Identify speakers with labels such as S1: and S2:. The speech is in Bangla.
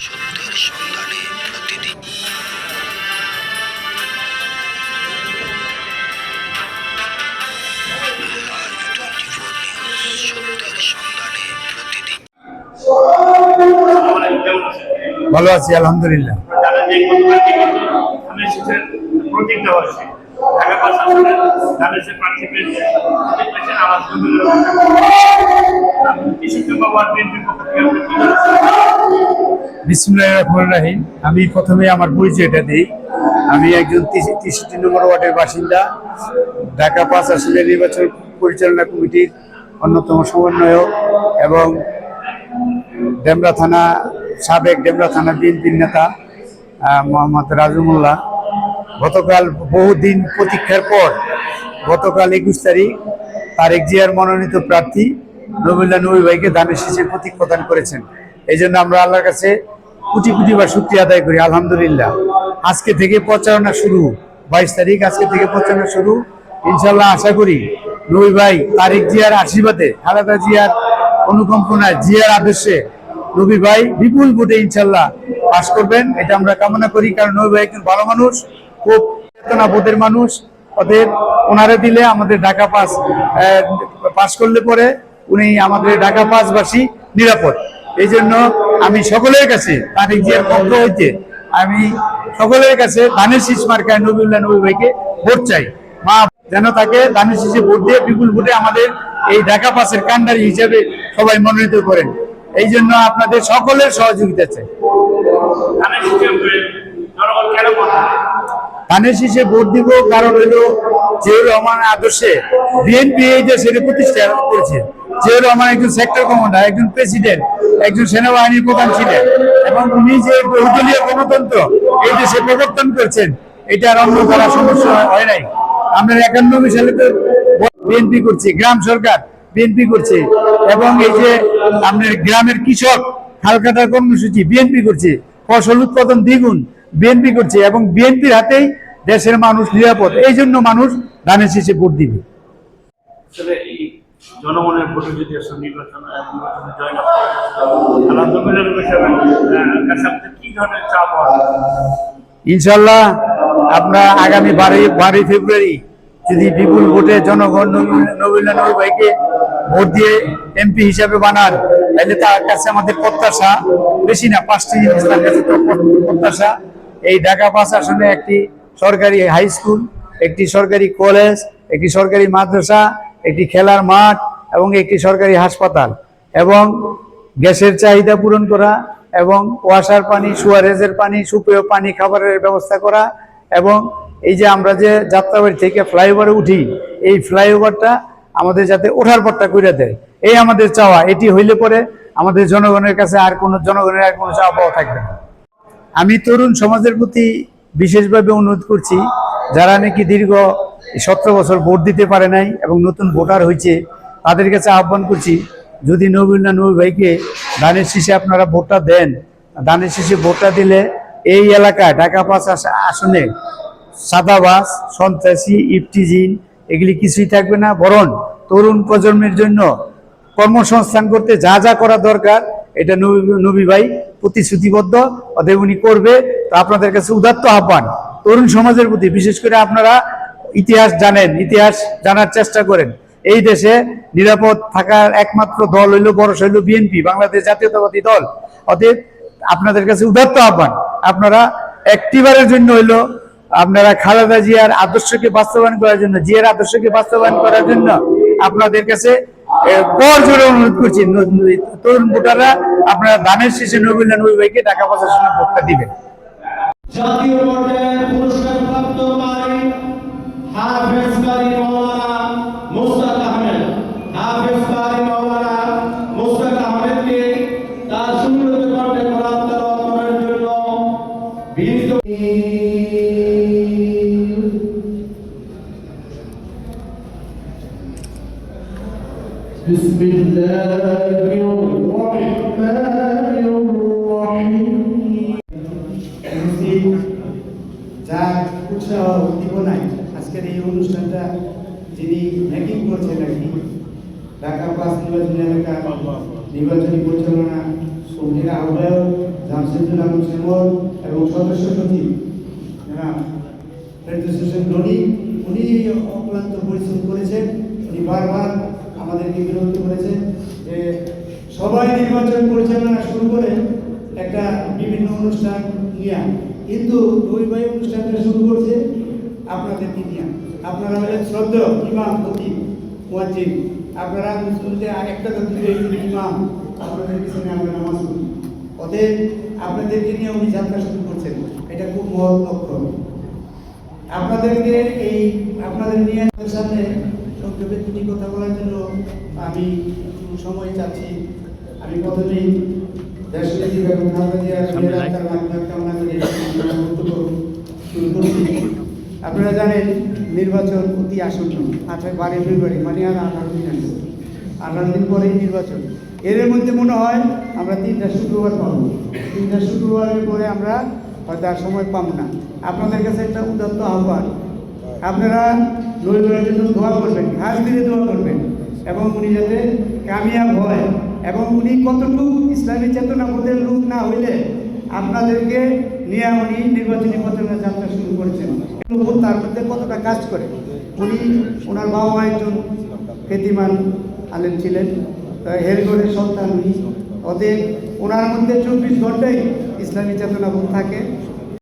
S1: সত্যের সন্ধানে প্রতিদিন।
S2: ভালো আছি আলহামদুলিল্লাহ।
S3: আওয়াজ
S2: বিসমুল্লাহ আমি প্রথমে আমার পরিচয়টা দিই। আমি একজন তেষট্টি নম্বর ওয়ার্ডের বাসিন্দা। ঢাকা পাঁচ আসনের নির্বাচন পরিচালনা কমিটির অন্যতম সমন্বয়ক এবং ডেমরা থানা সাবেক ডেমরা থানা বিএনপির নেতা মোহাম্মদ রাজুমুল্লাহ। গতকাল বহুদিন প্রতীক্ষার পর গতকাল একুশ তারিখ তারেক জিয়ার মনোনীত প্রার্থী নবীল্লা নবী ভাইকে দানের শীষের প্রতীক প্রদান করেছেন। এই জন্য আমরা আল্লাহর কাছে কোটি কোটি বার শুক্রিয়া আদায় করি, আলহামদুলিল্লাহ। আজকে থেকে প্রচারণা শুরু, বাইশ তারিখ আজকে থেকে প্রচারণা শুরু। ইনশাল্লাহ আশা করি নবী ভাই তারেক জিয়ার আশীর্বাদে, খালেদা জিয়ার অনুকম্পনায়, জিয়ার আদর্শে রবি ভাই বিপুল ভোটে ইনশাল্লাহ পাশ করবেন। এটা আমরা কামনা করি, কারণ নবী ভাই একজন ভালো মানুষ, খুব চেতনা বোধের মানুষ। অতএব ওনারে দিলে আমাদের ঢাকা পাস পাস করলে পরে উনি আমাদের ঢাকা পাসবাসী নিরাপদ। এই জন্য আমি সকলের কাছে তারিক জিয়ার পক্ষ হইতে আমি সকলের কাছে ধানের শীষ মার্কায় নবীল্লাহ নবী ভাইকে ভোট চাই। মা যেন তাকে ধানের শীষে ভোট দিয়ে বিপুল ভোটে আমাদের এই ঢাকা পাশের কান্ডারি হিসেবে সবাই মনোনীত করেন। এই জন্য আপনাদের সকলের সহযোগিতা চাই।
S3: ধানের শীষে ভোট দেবে?
S2: কারণ হইল জিয়াউর রহমানের আদর্শে বিএনপি এই দেশের প্রতিষ্ঠা করেছে। জিয়াউর রহমান একজন সেক্টর কমান্ডার একজন প্রেসিডেন্ট একজন সেনাবাহিনীর প্রধান ছিলেন এবং উনি যে বহুদলীয় গণতন্ত্র এই দেশে প্রবর্তন করছেন এটার অন্য করা সমস্যা হয় নাই। আমরা একানব্বই সালে তো বিএনপি করছি, গ্রাম সরকার বিএনপি করছে এবং এই যে আপনার গ্রামের কৃষক হালকাটার কর্মসূচি বিএনপি করছে, ফসল উৎপাদন দ্বিগুণ বিএনপি করছে এবং বিএনপির হাতেই দেশের মানুষ নিরাপদ। এই জন্য মানুষ ধানের শীষে ভোট দিবে।
S3: জনগণের ভোটে যদি আসলে নির্বাচন কি ধরনের চাপ
S2: ইনশাল্লাহ আপনার আগামী বারোই বারোই ফেব্রুয়ারি যদি বিপুল ভোটে জনগণ নবী- নবীল্লা ভাইকে ভোট দিয়ে এমপি হিসাবে বানান, তাহলে তার কাছে আমাদের প্রত্যাশা বেশি না, পাঁচটি জিনিস তার কাছে প্রত্যাশা। এই ঢাকা পাঁচ আসনে একটি সরকারি হাই স্কুল, একটি সরকারি কলেজ, একটি সরকারি মাদ্রাসা, একটি খেলার মাঠ এবং একটি সরকারি হাসপাতাল এবং গ্যাসের চাহিদা পূরণ করা এবং ওয়াশার পানি, সুয়ারেজের পানি, সুপেয় পানি খাবারের ব্যবস্থা করা এবং এই যে আমরা যে যাত্রাবাড়ি থেকে ফ্লাইওভারে উঠি, এই ফ্লাইওভারটা আমাদের যাতে ওঠার পরটা করে দেয়। এই আমাদের চাওয়া, এটি হইলে পরে আমাদের জনগণের কাছে আর কোনো, জনগণের আর কোনো চাওয়া পাওয়া থাকবে না। আমি তরুণ সমাজের প্রতি বিশেষভাবে অনুরোধ করছি, যারা নাকি দীর্ঘ সতেরো বছর ভোট দিতে পারে নাই এবং নতুন ভোটার হয়েছে তাদের কাছে আহ্বান করছি, যদি নবীল্লা নবী ভাইকে ধানের শীষে আপনারা ভোটটা দেন ধানের শীষে ভোটটা দিলে এই এলাকায় ঢাকা পাঁচ আস- আসনে সাদাবাস, সন্ত্রাসী ইফটিজিন এগুলি কিছুই থাকবে না। বরং তরুণ প্রজন্মের জন্য কর্মসংস্থান করতে যা যা করা দরকার, এটা নবী ভাই প্রতিশ্রুতিবদ্ধ, অতএব উনি করবে। তো আপনাদের কাছে উদাত্ত আহ্বান, তরুণ সমাজের প্রতি। বিশেষ করে আপনারা ইতিহাস জানেন, ইতিহাস জানার চেষ্টা করেন। এই দেশে নিরাপদ থাকার একমাত্র দল হইল, বড় হইল বিএনপি, বাংলাদেশ জাতীয়তাবাদী দল। অতএব আপনাদের কাছে উদাত্ত আহ্বান, আপনারা একটিবারের জন্য হইল আপনারা খালেদা জিয়ার আদর্শকে বাস্তবায়ন করার জন্য, জিয়ার আদর্শকে বাস্তবায়ন করার জন্য আপনাদের কাছে পর জোরে অনুরোধ করছি তরুণ ভোটাররা আপনারা ধানের শীষে নবীন নবী ভাইকে টাকা পয়সার সঙ্গে ভোটটা দিবেন।
S4: জাতীয় পর্যায়ে পুরস্কারপ্রাপ্ত মালিক হাফেজ কারি
S5: যার উৎসাহ উদ্দীপনায় আজকের এই অনুষ্ঠানটা যিনি মেকিং করছেন আর কি ঢাকা পাঁচ নির্বাচনী এলাকা নির্বাচনী পরিচালনা সমিতির আহ্বায়ক জামশেদুল আলম শ্যামল এবং সদস্য সচিব জনাব ফেডারেশন রনি উনি অক্লান্ত পরিশ্রম করেছেন উনি বারবার আমাদেরকে বিরক্ত করেছেন যে সবাই নির্বাচন পরিচালনা শুরু করে একটা বিভিন্ন অনুষ্ঠান নিয়ে কিন্তু ভাই অনুষ্ঠানটা শুরু করছে আপনাদেরকে নিয়ে আপনারা হলেন শ্রদ্ধ ইমাম খতিব মুয়াজ্জিন। আপনারা মুসলিমদের একটা দুটো ইমাম, আপনাদের পিছনে আমরা নামাজ পড়ি। অতএব আপনাদেরকে নিয়ে উনি যাত্রা শুরু করছেন। এটা খুব মহৎ লক্ষ্য। আপনাদেরকে এই আপনাদের নিয়ে সামনে সংক্ষেপে দুটি কথা বলার জন্য আমি সময় চাচ্ছি। আমি প্রথমেই দেশনেত্রী বেগম খালেদা জিয়ার মেয়ের আত্মার মাধ্যমে কামনা করে বক্তব্য শুরু করছি। আপনারা জানেন নির্বাচন অতি আসন্ন। আঠারো বারোই ফেব্রুয়ারি মানে আর আঠারো দিন আছে আঠারো দিন পরেই নির্বাচন। এর মধ্যে মনে হয় আমরা তিনটা শুক্রবার পাবো। তিনটা শুক্রবারের পরে আমরা হয়তো আর সময় পাবো না। আপনাদের কাছে একটা উদাত্ত আহ্বান। আপনারা রবিবারের জন্য দোয়া করবেন খাস দিনে দোয়া করবেন। এবং উনি যাতে কামিয়াব হয়, এবং উনি কতটুকু ইসলামী চেতনা বোধের লোক না হইলে আপনাদেরকে নিয়ে উনি নির্বাচনী প্রচারণা যাত্রা শুরু করেছেন। তার মধ্যে কতটা কাজ করে? উনি ওনার বাবা মা একজন খ্যাতিমান আলেম ছিলেন হেরগড়ের সন্তান উনি। অতএব ওনার মধ্যে চব্বিশ ঘন্টাই ইসলামী চেতনা থাকে।